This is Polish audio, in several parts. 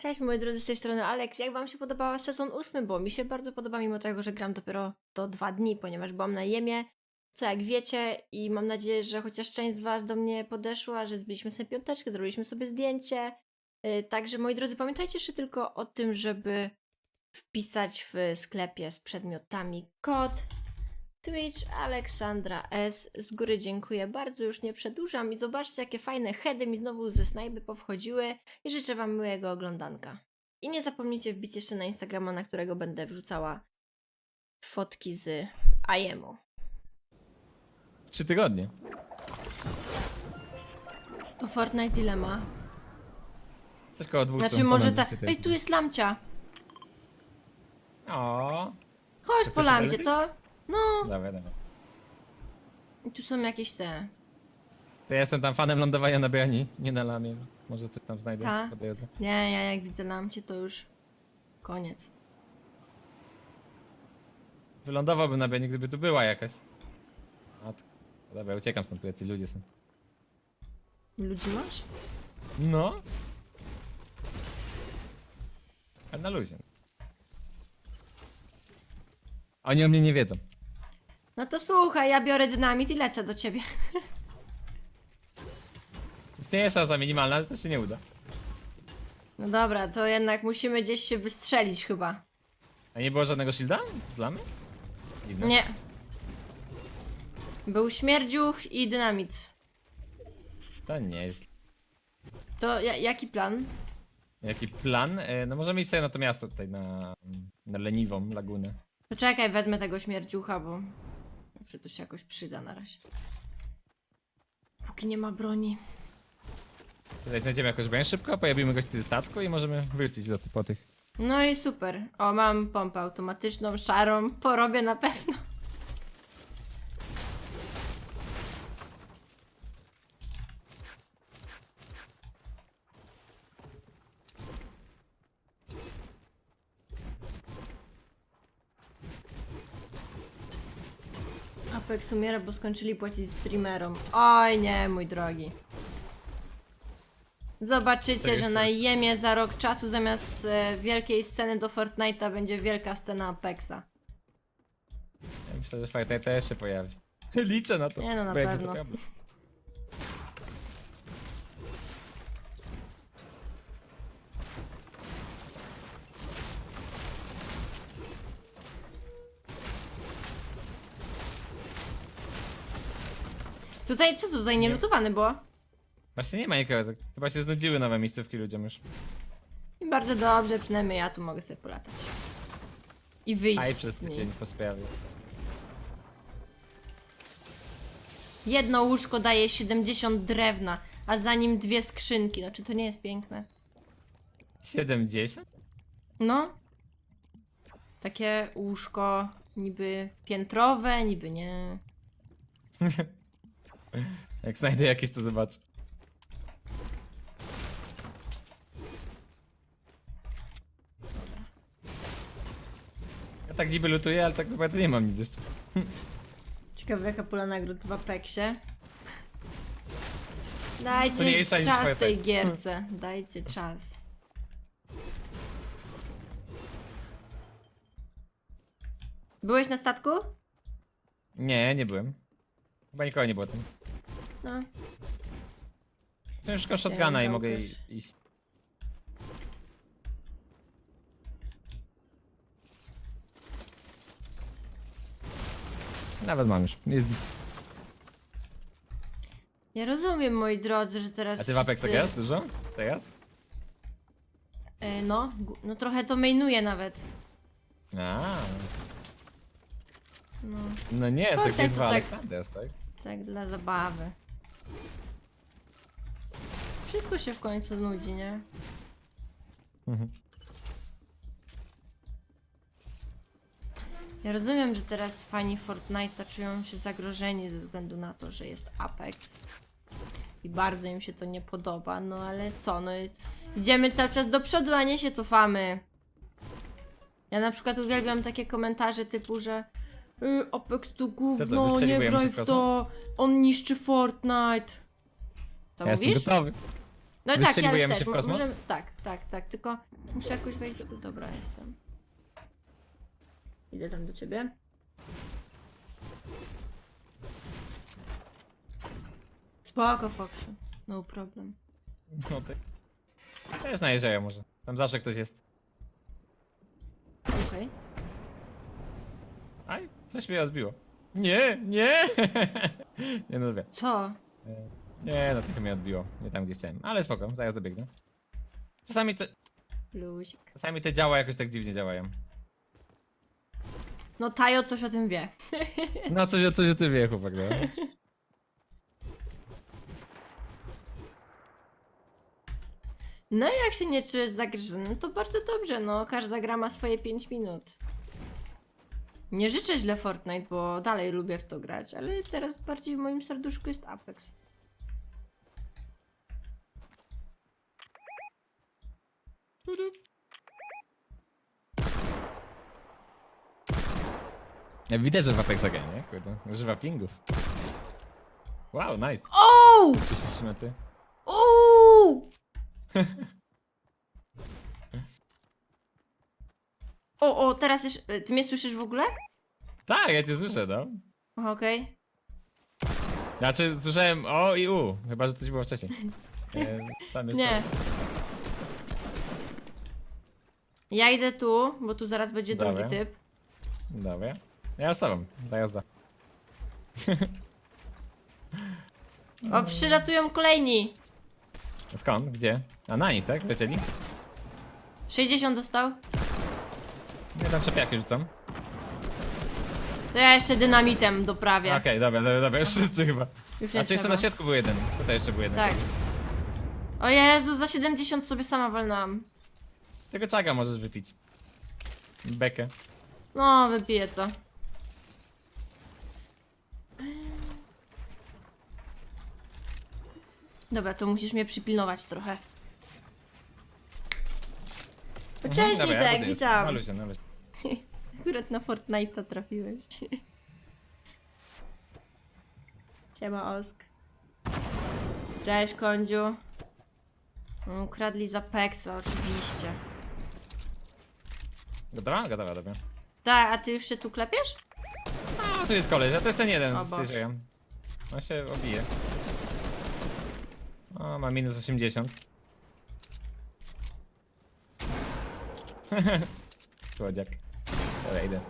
Cześć moi drodzy, z tej strony Alex. Jak wam się podobała sezon ósmy? Bo mi się bardzo podoba, mimo tego, że gram dopiero do dwa dni, ponieważ byłam na Jemie, co jak wiecie i mam nadzieję, że chociaż część z was do mnie podeszła, że zbiliśmy sobie piąteczkę, zrobiliśmy sobie zdjęcie. Yy, Także moi drodzy, pamiętajcie jeszcze tylko o tym, żeby wpisać w sklepie z przedmiotami kod Twitch Aleksandra S. Z góry dziękuję bardzo, już nie przedłużam i zobaczcie jakie fajne heady mi znowu ze snajby powchodziły i życzę wam miłego oglądanka. I nie zapomnijcie wbić jeszcze na Instagrama, na którego będę wrzucała fotki z IEMu. Trzy tygodnie. To Fortnite Dilemma. Coś koło 200 Znaczy może ta... ponad 200 Ej, tu jest lamcia! O, Chodź Chcesz po lamcie, co? No, dawaj, dawaj. i tu są jakieś te... To ja jestem tam fanem lądowania na Biani, nie na lamie. Może coś tam znajdę Ta. po drodze. Nie, ja jak widzę lamcie, to już koniec. Wylądowałbym na Biani, gdyby tu była jakaś. A to... Dobra, uciekam stąd, tu jacyś ludzie są. Ludzi masz? No. Ale na luzie. Oni o mnie nie wiedzą. No to słuchaj, ja biorę dynamit i lecę do ciebie. Istnieje szansa minimalna, ale to się nie uda. No dobra, to jednak musimy gdzieś się wystrzelić chyba. A nie było żadnego shielda z lamy? Dziwne. Nie. Był śmierdziuch i dynamit. To nie jest. To ja, jaki plan? Jaki plan? E, No możemy iść sobie na to miasto tutaj, na, na leniwą lagunę. Poczekaj, wezmę tego śmierdziucha, bo może to się jakoś przyda na razie. Póki nie ma broni. Tutaj znajdziemy jakąś broń szybko, pojawimy gości ze statku i możemy wrócić do po tych. No i super. O, mam pompę automatyczną, szarą. Porobię na pewno. Apex umiera, bo skończyli płacić streamerom. Oj nie, mój drogi. Zobaczycie, Tak że na jest. Jemie za rok czasu zamiast e, wielkiej sceny do Fortnite'a będzie wielka scena Apexa. Ja myślę, że Fortnite też się pojawi. Liczę na to. Nie no, na bo pewno. to. Tutaj, co tutaj, nie Nie. lutowane było? Właśnie nie ma nikogo. Chyba się znudziły nowe miejscówki ludziom już. I bardzo dobrze, przynajmniej ja tu mogę sobie polatać. I wyjść Aj, przez z niej. tydzień. Jedno łóżko daje 70 drewna, a za nim dwie skrzynki. No czy to nie jest piękne? 70? No. Takie łóżko niby piętrowe, niby nie. Jak znajdę jakieś, to zobaczę. Ja tak niby lutuję, ale tak zobaczę, nie mam nic jeszcze. Ciekawe jaka pula nagród w Apexie. Dajcie Mniejsza niż czas tej pek. gierce. Dajcie czas. Byłeś na statku? Nie, nie byłem. Chyba nikogo nie było tam. No. Już tylko shotguna i mogę i- iść. Nawet mam już. Jest... Ja rozumiem, moi drodzy, że teraz. A ty w Apex wszyscy- grasz dużo? Teraz? E, no, gu- no trochę to mainuję nawet. A, No, no nie, to Fortnite to G2 tak- Aleksanders, tak? tak dla zabawy. Wszystko się w końcu nudzi, nie? Mhm. Ja rozumiem, że teraz fani Fortnite'a czują się zagrożeni ze względu na to, że jest Apex. I bardzo im się to nie podoba, no ale co, no jest... Idziemy cały czas do przodu, a nie się cofamy. Ja na przykład uwielbiam takie komentarze typu, że y, Apex to gówno, nie graj się w w to, on niszczy Fortnite. Co ja jestem mówisz? gotowy. No tak, ja Wystrzeliwujemy też. się w mo- kosmos? Możemy... Tak, tak, tak. Tylko muszę jakoś wejść do... Dobra, jestem. Idę tam do ciebie. Spoko, Foxy. No problem. No tak. Też najeżdżają może. Tam zawsze ktoś jest. Okej. Aj, coś mnie odbiło. Nie, nie! nie no dobra. Co? Nie, no tylko mnie odbiło. Nie tam gdzie chciałem. Ale spoko, zaraz dobiegnę. Czasami, to, Luzik. czasami te działa jakoś tak dziwnie działają. No Tajo coś o tym wie. No coś, coś o tym wie chłopak, no. No i jak się nie czujesz zagryziony, to bardzo dobrze, no. Każda gra ma swoje 5 minut. Nie życzę źle Fortnite, bo dalej lubię w to grać, ale teraz bardziej w moim serduszku jest Apex. Ja widać, że w Apex gra, nie? Kurde, używa pingów. Wow, nice. Ouu! 33 metry. Ouu! O, o, teraz już... y, Ty mnie słyszysz w ogóle? Tak, ja cię słyszę, no. Okej. Znaczy, słyszałem o i u. Chyba, że coś było wcześniej. E, tam jeszcze... Nie. Ja idę tu, bo tu zaraz będzie drugi Dobra. typ. Dobra. Ja z tobą, daję za. O, przylatują kolejni. Skąd? Gdzie? A na nich, tak? Lecieli? 60 dostał. Nie tam czepiaki rzucam. To ja jeszcze dynamitem doprawię. Okej, dobra, dobra, dobra, już wszyscy chyba. Już nie A czy jeszcze trzeba. na środku był jeden? Tutaj jeszcze był jeden. Tak. O Jezu, za 70 sobie sama walnęłam. Tego czaga możesz wypić. Bekę. No, wypiję to. Dobra, to musisz mnie przypilnować trochę. O, Cześć, Mhm, dobra, ja Nitek, buduję. witam. Maluj się. Akurat na Fortnite'a trafiłeś. Siema, Osk. Cześć, Kondziu. No, Ukradli za Pexa, oczywiście. Gotowa? Gotowa, dobra. Tak, a ty już się tu klepiesz? A, tu jest koleś, a to jest ten jeden O z Boże. On się obije. O, ma minus 80. Słodziak. Dobra, idę.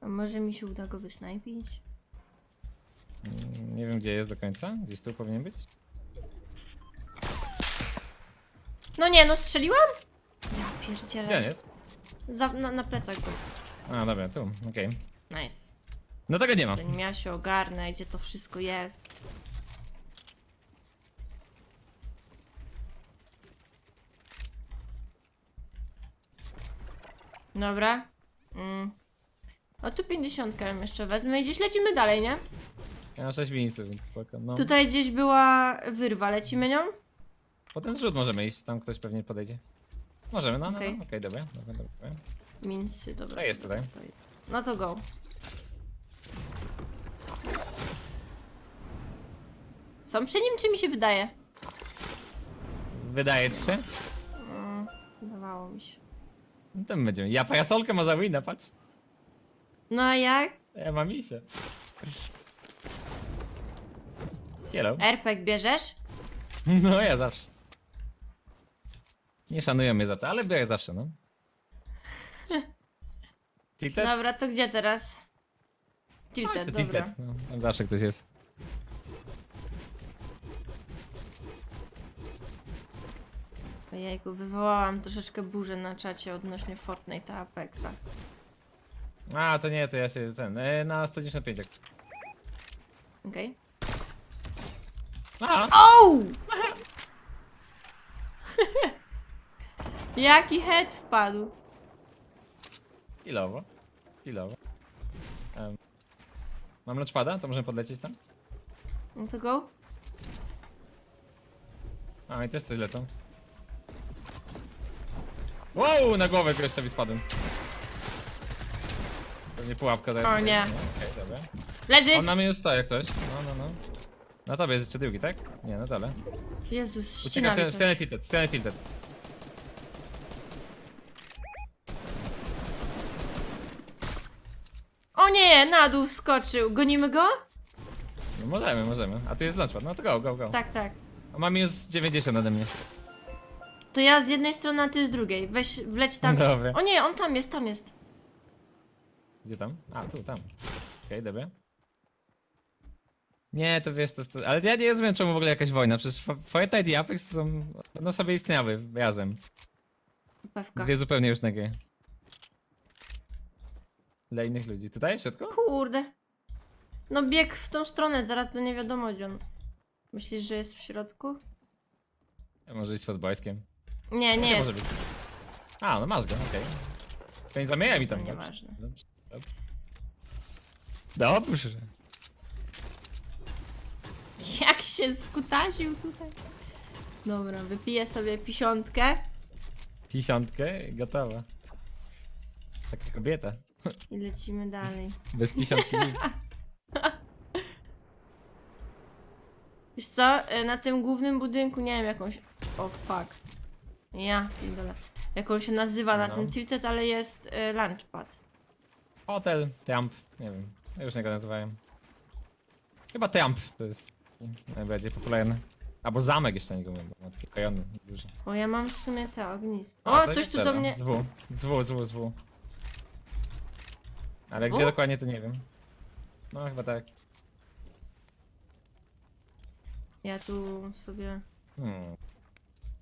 A może mi się uda go wysnajpić? Mm, Nie wiem gdzie jest do końca. Gdzieś tu powinien być. No nie, no strzeliłam? Ja pierdzielę. Gdzie on jest? Za, na, na plecach go. A, dobra, tu, okej. Nice. No tego nie ma. Zanim ja się ogarnę, gdzie to wszystko jest. Dobra. Mm. O tu 50 ją jeszcze wezmę i gdzieś lecimy dalej, nie? Ja mam 6 minusów, więc spoko. No. Tutaj gdzieś była wyrwa, lecimy nią? Po ten zrzut możemy iść, tam ktoś pewnie podejdzie. Możemy, no, no, Okej. no. Okej, dobra, dobra, dobra. Minsy, dobra. To jest tutaj. No to go. Są przy nim, czy mi się wydaje? Wydaje ci się? Mm, wydawało mi się. No to my będziemy. Ja pajasolkę ma za wina, patrz. No a jak? Ja mam misie. Hello. RPG bierzesz? No ja zawsze. Nie szanują mnie za to, ale biorę zawsze, no. Tilted? Dobra, to gdzie teraz? No, Tilted, dobra. tilted. No, tam zawsze ktoś jest. Ojejku, wywołałam troszeczkę burzę na czacie odnośnie Fortnite Apexa. A, to nie, to ja się ten, e, na 195. jak- Okej? A, OU! Jaki head wpadł? chwilowo. Chwilowo. Um, mam launchpada? To możemy podlecieć tam? No to go? A, i też coś lecą. Wow, na głowę gościowi spadłem. Pewnie pułapka zaraz. O nie. Okej, dobra. Leży! On ma minus 100 jak coś. No, no, no. Na tobie jest jeszcze drugi, tak? Nie, no dole. Jezus, Ucieka ścina w stronę- mi w coś. stronę tilted, w tilted. O nie, na dół wskoczył. Gonimy go? No możemy, możemy. A tu jest launchpad, no to go, go, go. Tak, tak. On ma minus 90 ode mnie. To ja z jednej strony, a ty z drugiej. Weź, wleć tam. Dobra. O nie, on tam jest, tam jest. Gdzie tam? A, tu, tam. Okej, dobra. Nie, to wiesz, to, to, ale ja nie rozumiem czemu w ogóle jakaś wojna, przecież Fa- Fortnite i Apex są, no sobie istniały razem. Pewka. Dwie zupełnie różne gry. Dla innych ludzi. Tutaj w środku? Kurde. No bieg w tą stronę, teraz to nie wiadomo gdzie on. Myślisz, że jest w środku? Może iść pod boiskiem. Nie, Nie nie. może być. A, no masz go, okej. To nie zamienia mi tam. No dobrze. nieważne. Dobrze, dobrze. Dobrze. Jak się skutasił tutaj. Dobra, wypiję sobie pisiątkę Pisiątkę i gotowa. Taka kobieta. i lecimy dalej. Bez pisiątki nic. Wiesz co, y, na tym głównym budynku nie wiem jakąś... O fuck. Ja, pindole. Jak on się nazywa na No. tym tilted, ale jest y, launchpad. Hotel, Trump, nie wiem, już nie go nazywają. Chyba Trump to jest najbardziej popularny. Albo zamek jeszcze nie go bo ma taki kojony duży. O, ja mam w sumie te ognisko. O, to coś tu do strzela. mnie... Z W, z W, z W, z W. Ale Z W? gdzie dokładnie to nie wiem. No chyba tak. Ja tu sobie... Hmm.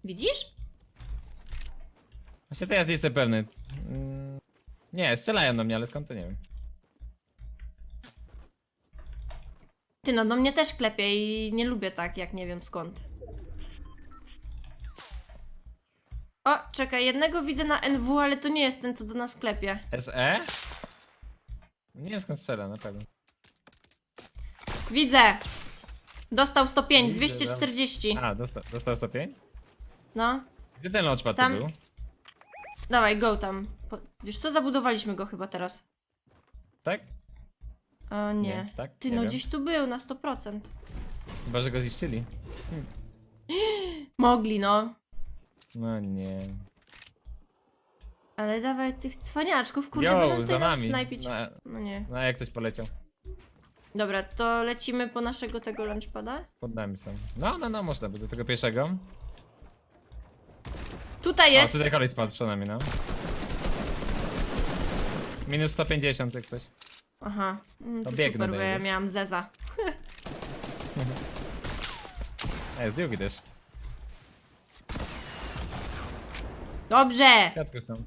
Widzisz? Właśnie teraz jestem pewny. Mm, Nie, strzelają do mnie, ale skąd to nie wiem. Ty no, do mnie też klepie i nie lubię tak, jak nie wiem skąd. O, czekaj, jednego widzę na NW, ale to nie jest ten, co do nas klepie. SE? Nie wiem skąd strzela, na pewno. Widzę! Dostał 105, Widzę, 240. A, dostał, dostał 105? No, Gdzie ten launchpad Tam. tu był? Dawaj, go tam. Po, wiesz co, zabudowaliśmy go chyba teraz. Tak? O nie. tak? Ty, Nie no wiem. gdzieś tu był, na 100%. Chyba, że go zniszczyli. Mogli, no. No nie. Ale dawaj tych cwaniaczków, kurde, Yo, będą za tutaj nas nami. snajpić. No, No nie. no jak ktoś poleciał. Dobra, to lecimy po naszego tego launchpada? Pod nami są. No, no, no, można by do tego pierwszego. Tutaj O, jest! tutaj kolej spadł przed nami, no. Minus 150 jak coś. Aha, mm, To to, biegnę super, bo ja będzie. miałam zeza. A jest drugi też. Dobrze! Środku są.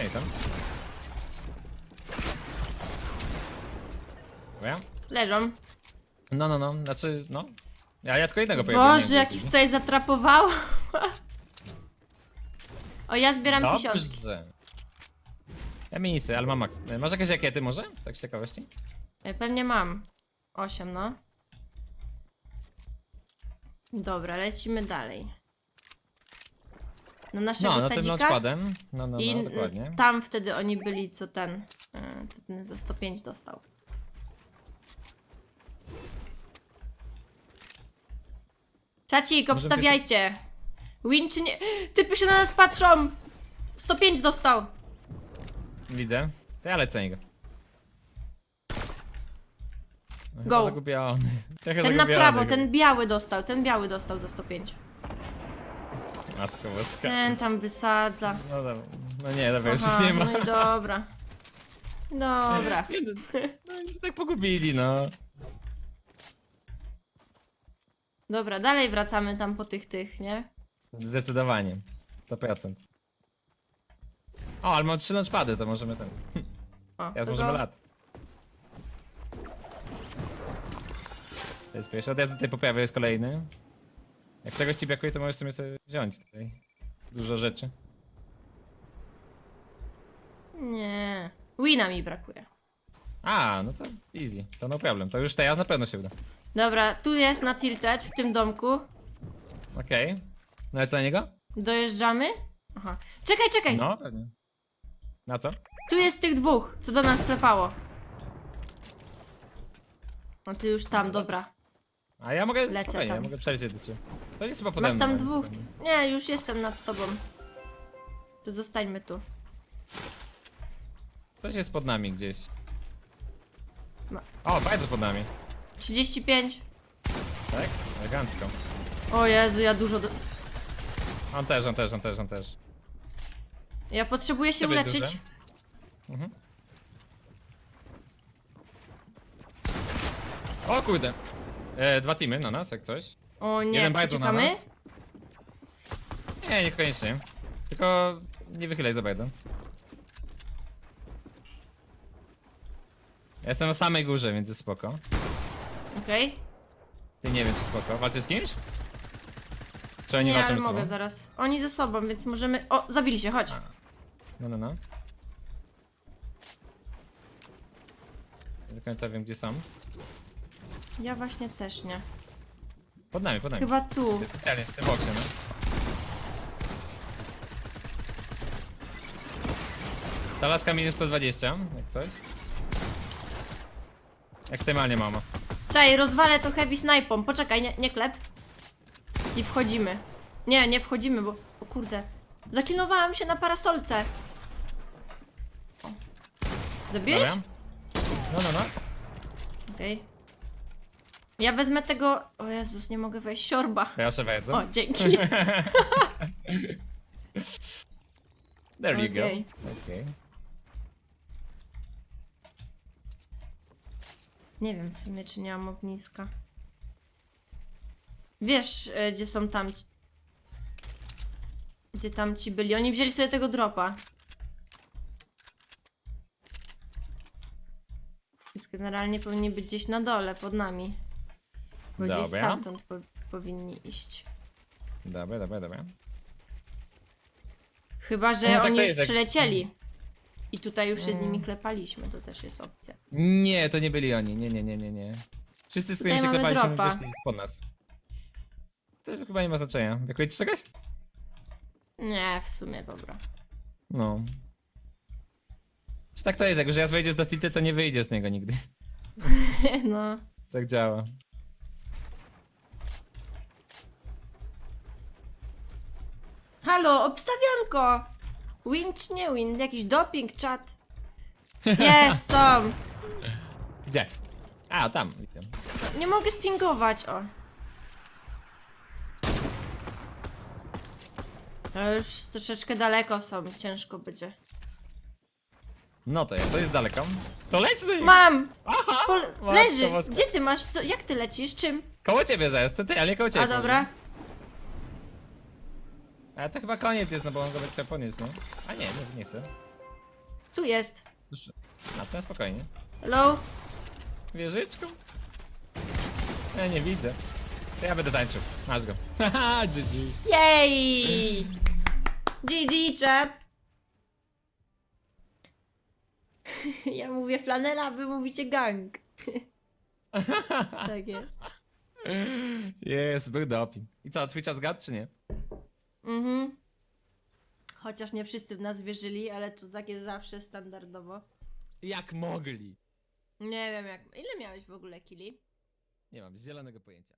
Oni są? Leżą. No, no, no, znaczy, no. Ja, ja tylko jednego pojawiłem. Boże, jak ich tutaj zatrapowało. O, ja zbieram pisiątki. Dobrze. Ja minisy, ale mam max. E, Masz jakieś jakiety może? Tak z ciekawości? E, Pewnie mam. Osiem, no. Dobra, lecimy dalej. Na naszego No, no tym tadzika. launchpadem. No, no, I no, n- dokładnie. tam wtedy oni byli, co ten, e, co ten za 105 dostał. Czacik, obstawiajcie. Win czy nie? Typy się na nas patrzą! 105 dostał! Widzę. To ja lecę niego. No, chyba Go. Zagubiony. Trochę Ten na zagubiony prawo, ten biały dostał, ten biały dostał za 105. Matko boska. Ten tam wysadza. No dobra. No nie, dobra, już Aha, nie ma. no i dobra. Dobra. Nie, no, no oni się tak pogubili, no. Dobra, dalej wracamy tam po tych tych, nie? Zdecydowanie. 100%. O, ale mam trzy launchpady, to możemy ten. O, Teraz to możemy go- lat. To jest pierwszy, od razu tutaj po prawej jest kolejny. Jak czegoś ci brakuje, to możesz sobie sobie wziąć tutaj. Dużo rzeczy. Nie. Wina mi brakuje. A, no to easy, to no problem. To już teraz na pewno się uda. Dobra, tu jest na tilted w tym domku. Okej. No ale co na niego? Dojeżdżamy? Aha. Czekaj, czekaj! No, pewnie. Na co? Tu jest tych dwóch, co do nas klepało. A ty już tam, dobra. A ja mogę, Lecę spokojnie, ja tam. mogę przejść do ciebie. To jest chyba pode Masz mną, tam więc dwóch. Nie, już jestem nad tobą. To zostańmy tu. Ktoś jest pod nami gdzieś. Ma- O, bardzo pod nami. 35. Tak? Elegancko. O Jezu, ja dużo. Do... On też, on też, on też, on też. Ja potrzebuję się Ciebie uleczyć. duże. Mhm. O kurde. E, dwa teamy na nas, jak coś. O nie, Jeden na nas. Nie, niekoniecznie. Tylko nie wychylaj za bardzo. Ja jestem na samej górze, więc jest spoko. Okej. Ty nie wiem, czy spoko. Walczy z kimś? Czy oni Nie, walczą ale ze sobą? mogę zaraz. Oni ze sobą, więc możemy... O, zabili się, chodź. No, no, no. Nie do końca wiem, gdzie są. Ja właśnie też nie. Pod nami, pod nami. Chyba tu. Jest w tym boksie, no. Ta laska minus 120, jak coś. Ekstremalnie mama. Czekaj, rozwalę to heavy snipą. Poczekaj, nie, nie klep. I wchodzimy. Nie, nie wchodzimy, bo... O kurde. Zaklinowałam się na parasolce. O. Zabiłeś? Dobra? No, no, no. Okej. Ja wezmę tego... O Jezus, nie mogę wejść. Siorba. Proszę bardzo. O, dzięki. There you go. Okay. Nie wiem w sumie, czy nie mam ogniska. Wiesz, e, gdzie są tamci... Gdzie tamci byli? Oni wzięli sobie tego dropa. Więc generalnie powinni być gdzieś na dole, pod nami. Bo gdzieś Dobra. stamtąd po powinni iść. Dobra, dobra, dobra. Chyba, że No, tak to oni już jest, jak- przylecieli. I tutaj już się z Mm. nimi klepaliśmy, to też jest opcja. Nie, to nie byli oni. Nie, nie, nie, nie, nie. Wszyscy, z którymi się mamy klepaliśmy, dropa. wyszli pod nas. To chyba nie ma znaczenia. Brakuje ci czegoś? Nie, w sumie dobra. No. Czy tak to jest, jak już raz wejdziesz do tilty, to nie wyjdziesz z niego nigdy. no. Tak działa. Halo, obstawianko! Win czy nie win? Jakiś doping, czat? Jest, są! Gdzie? A, tam. widzę. Nie mogę spingować, o. To już troszeczkę daleko są, ciężko będzie. No to jest, to jest daleko. To leć! Mam! Aha! Pol Matko leży! boska. Gdzie ty masz? Co? Jak ty lecisz? Czym? Koło ciebie zaraz, co ty, ale nie koło ciebie. A dobra. Ale to chyba koniec jest, no bo on go będzie chciał podnieść, nie? A nie, nie, nie chcę. Tu jest. Na ten spokojnie. Hello? Wieżyczką? Ja nie widzę. To ja będę tańczył. Masz go. Haha, GG. Jej! GG, czat! Ja mówię flanela, wy mówicie gang. tak jest. Jest, był doping. I co, Twitcha zgadł czy nie? Mhm. Chociaż nie wszyscy w nas wierzyli, ale to tak jest zawsze standardowo. Jak mogli? Nie wiem jak. Ile miałeś w ogóle kili? Nie mam zielonego pojęcia.